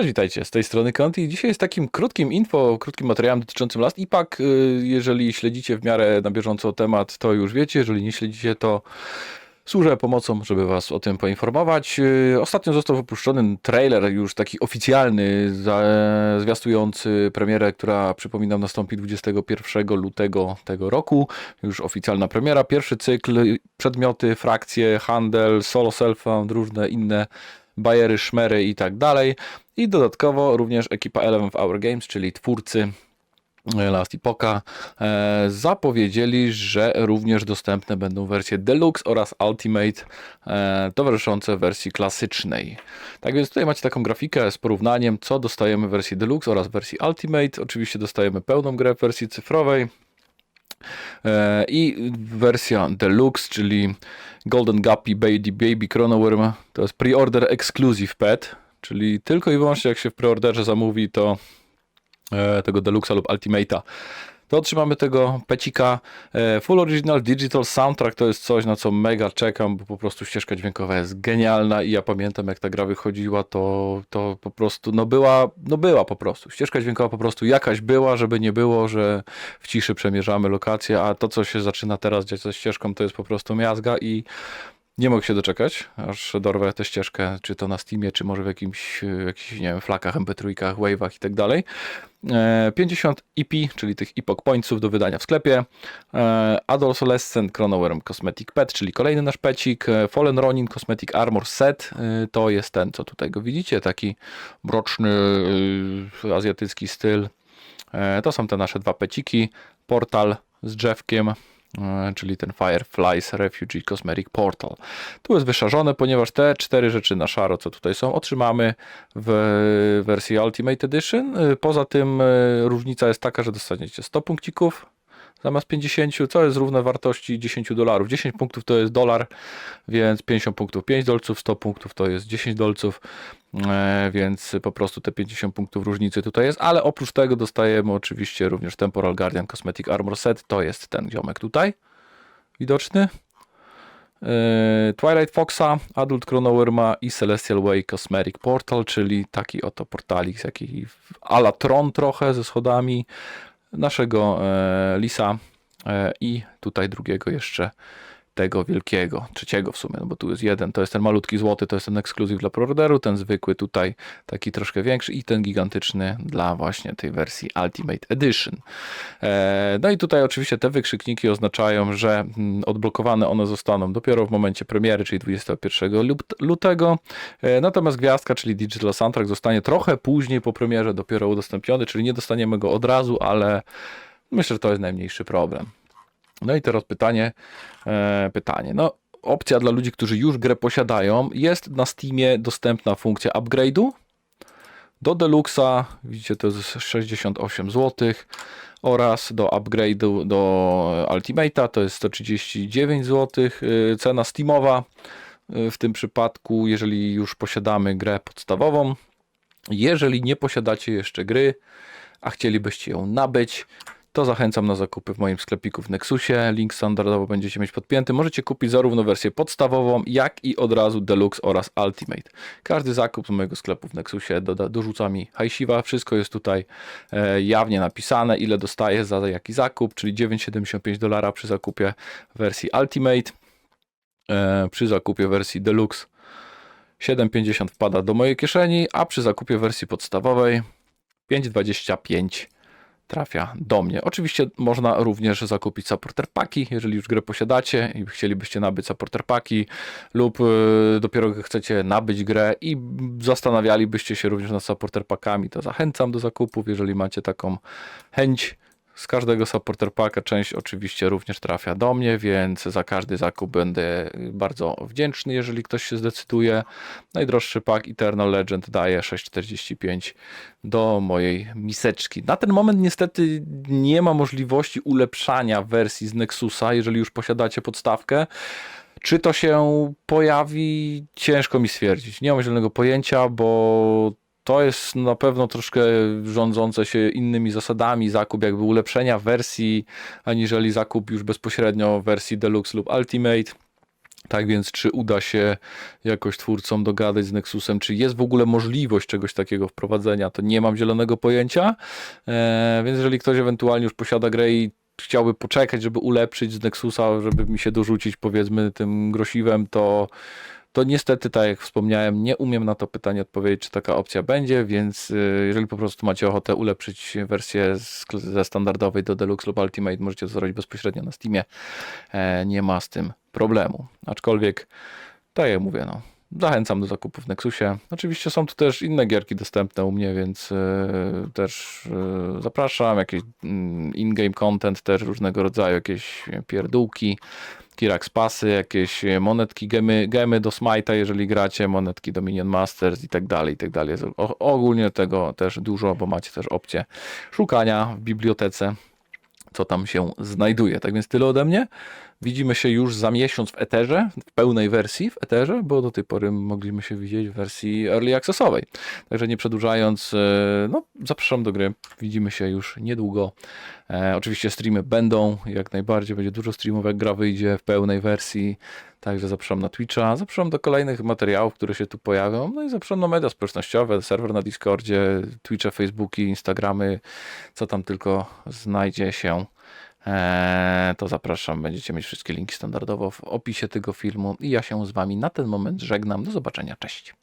Cześć, witajcie, z tej strony Conti. Dzisiaj jest takim krótkim info, krótkim materiałem dotyczącym Last Epoch. Y, Jeżeli śledzicie w miarę na bieżąco temat, to już wiecie. Jeżeli nie śledzicie, to służę pomocą, żeby was o tym poinformować. Y, Ostatnio został wypuszczony trailer już taki oficjalny, zwiastujący premierę, która przypominam nastąpi 21 lutego tego roku. Już oficjalna premiera. Pierwszy cykl, przedmioty, frakcje, handel, solo self-found, różne inne bajery, szmery i tak dalej. I dodatkowo również ekipa Eleven Hour Games, czyli twórcy e, Last Epocha, e, zapowiedzieli, że również dostępne będą wersje Deluxe oraz Ultimate e, towarzyszące wersji klasycznej. Tak więc tutaj macie taką grafikę z porównaniem, co dostajemy w wersji Deluxe oraz wersji Ultimate. Oczywiście dostajemy pełną grę w wersji cyfrowej. E, I wersja Deluxe, czyli Golden Guppy Baby, Baby Chronoworm, to jest pre-order exclusive pet, czyli tylko i wyłącznie jak się w preorderze zamówi to e, tego Deluxa lub Ultimate'a, to otrzymamy tego pecika. E, Full Original Digital Soundtrack to jest coś, na co mega czekam, bo po prostu ścieżka dźwiękowa jest genialna i ja pamiętam jak ta gra wychodziła, to, to po prostu, no była, no była po prostu. Ścieżka dźwiękowa po prostu jakaś była, żeby nie było, że w ciszy przemierzamy lokację, a to, co się zaczyna teraz dziać ze ścieżką, to jest po prostu miazga i nie mogę się doczekać, aż dorwę tę ścieżkę, czy to na Steamie, czy może w jakimś, w jakichś, nie wiem, flakach, MP3, wave'ach i tak dalej. E, 50 EP, czyli tych Epoch Pointsów do wydania w sklepie. E, Adolescent Chronoworm Cosmetic Pet, czyli kolejny nasz pecik. E, Fallen Ronin Cosmetic Armor Set, e, to jest ten, co tutaj go widzicie, taki mroczny, e, azjatycki styl. E, To są te nasze dwa peciki. Portal z drzewkiem, e, czyli ten Fireflies Refugee Cosmetic Portal. Tu jest wyszarzone, ponieważ te cztery rzeczy na szaro, co tutaj są, otrzymamy w wersji Ultimate Edition. E, Poza tym e, różnica jest taka, że dostaniecie 100 punkcików zamiast 50, co jest równe wartości 10 dolarów. 10 punktów to jest dolar, więc 50 punktów 5 dolców, 100 punktów to jest 10 dolców, e, więc po prostu te 50 punktów różnicy tutaj jest, ale oprócz tego dostajemy oczywiście również Temporal Guardian Cosmetic Armor Set, to jest ten ziomek tutaj, widoczny. E, Twilight Foxa, Adult Chronoworma i Celestial Way Cosmetic Portal, czyli taki oto portalik jakiej ala Tron trochę ze schodami naszego e, Lisa e, i tutaj drugiego jeszcze tego wielkiego, trzeciego w sumie, no bo tu jest jeden, to jest ten malutki złoty, to jest ten ekskluzyw dla preorderu, ten zwykły tutaj taki troszkę większy i ten gigantyczny dla właśnie tej wersji Ultimate Edition. E, No i tutaj oczywiście te wykrzykniki oznaczają, że mm, odblokowane one zostaną dopiero w momencie premiery, czyli 21 lut- lutego. E, Natomiast gwiazdka, czyli Digital Soundtrack zostanie trochę później po premierze dopiero udostępniony, czyli nie dostaniemy go od razu, ale myślę, że to jest najmniejszy problem. No i teraz pytanie, e, pytanie. No, opcja dla ludzi, którzy już grę posiadają, jest na Steamie dostępna funkcja upgrade'u. Do Deluxa, widzicie, to jest 68 zł oraz do upgrade'u do Ultimate'a to jest 139 zł. y, Cena Steamowa y, w tym przypadku, jeżeli już posiadamy grę podstawową. Jeżeli nie posiadacie jeszcze gry, a chcielibyście ją nabyć, to zachęcam na zakupy w moim sklepiku w Nexusie. Link standardowo będziecie mieć podpięty. Możecie kupić zarówno wersję podstawową, jak i od razu Deluxe oraz Ultimate. Każdy zakup z mojego sklepu w Nexusie doda, dorzuca mi hajsiwa. Wszystko jest tutaj e, jawnie napisane, ile dostaję za jaki zakup, czyli 9,75 dolara przy zakupie wersji Ultimate. E, przy zakupie wersji Deluxe 7,50 wpada do mojej kieszeni, a przy zakupie wersji podstawowej 5,25 trafia do mnie. Oczywiście można również zakupić supporter paki, jeżeli już grę posiadacie i chcielibyście nabyć supporter paki lub y, dopiero chcecie nabyć grę i zastanawialibyście się również nad supporter pakami, to zachęcam do zakupów, jeżeli macie taką chęć. Z każdego supporter packa część oczywiście również trafia do mnie, więc za każdy zakup będę bardzo wdzięczny, jeżeli ktoś się zdecyduje. Najdroższy pak Eternal Legend daje 6,45 do mojej miseczki. Na ten moment niestety nie ma możliwości ulepszania wersji z Nexusa, jeżeli już posiadacie podstawkę. Czy to się pojawi? Ciężko mi stwierdzić. Nie mam zielonego pojęcia, bo to jest na pewno troszkę rządzące się innymi zasadami zakup jakby ulepszenia wersji, aniżeli zakup już bezpośrednio wersji Deluxe lub Ultimate. Tak więc, czy uda się jakoś twórcom dogadać z Nexusem, czy jest w ogóle możliwość czegoś takiego wprowadzenia, to nie mam zielonego pojęcia. E, więc jeżeli ktoś ewentualnie już posiada grę i chciałby poczekać, żeby ulepszyć z Nexusa, żeby mi się dorzucić powiedzmy tym grosiwem, to, to niestety, tak jak wspomniałem, nie umiem na to pytanie odpowiedzieć, czy taka opcja będzie, więc y, jeżeli po prostu macie ochotę ulepszyć wersję z, ze standardowej do Deluxe lub Ultimate, możecie to zrobić bezpośrednio na Steamie. E, nie ma z tym problemu. Aczkolwiek, tak jak mówię, no, zachęcam do zakupu w Nexusie. Oczywiście są tu też inne gierki dostępne u mnie, więc e, też e, zapraszam. Jakiś mm, in-game content też różnego rodzaju, jakieś pierdółki. Kirax pasy, jakieś monetki, gemy, gemy do Smite'a, jeżeli gracie, monetki do Minion Masters i tak dalej, i tak dalej. Ogólnie tego też dużo, bo macie też opcję szukania w bibliotece, co tam się znajduje. Tak więc tyle ode mnie. Widzimy się już za miesiąc w Eterze, w pełnej wersji w Eterze, bo do tej pory mogliśmy się widzieć w wersji Early Accessowej. Także nie przedłużając, e, no, zapraszam do gry. Widzimy się już niedługo. E, oczywiście streamy będą, jak najbardziej. Będzie dużo streamów, jak gra wyjdzie w pełnej wersji. Także zapraszam na Twitcha, zapraszam do kolejnych materiałów, które się tu pojawią. No i zapraszam na media społecznościowe, serwer na Discordzie, Twitche, Facebooki, Instagramy, co tam tylko znajdzie się. Eee, to zapraszam, będziecie mieć wszystkie linki standardowo w opisie tego filmu i ja się z Wami na ten moment żegnam. Do zobaczenia, cześć.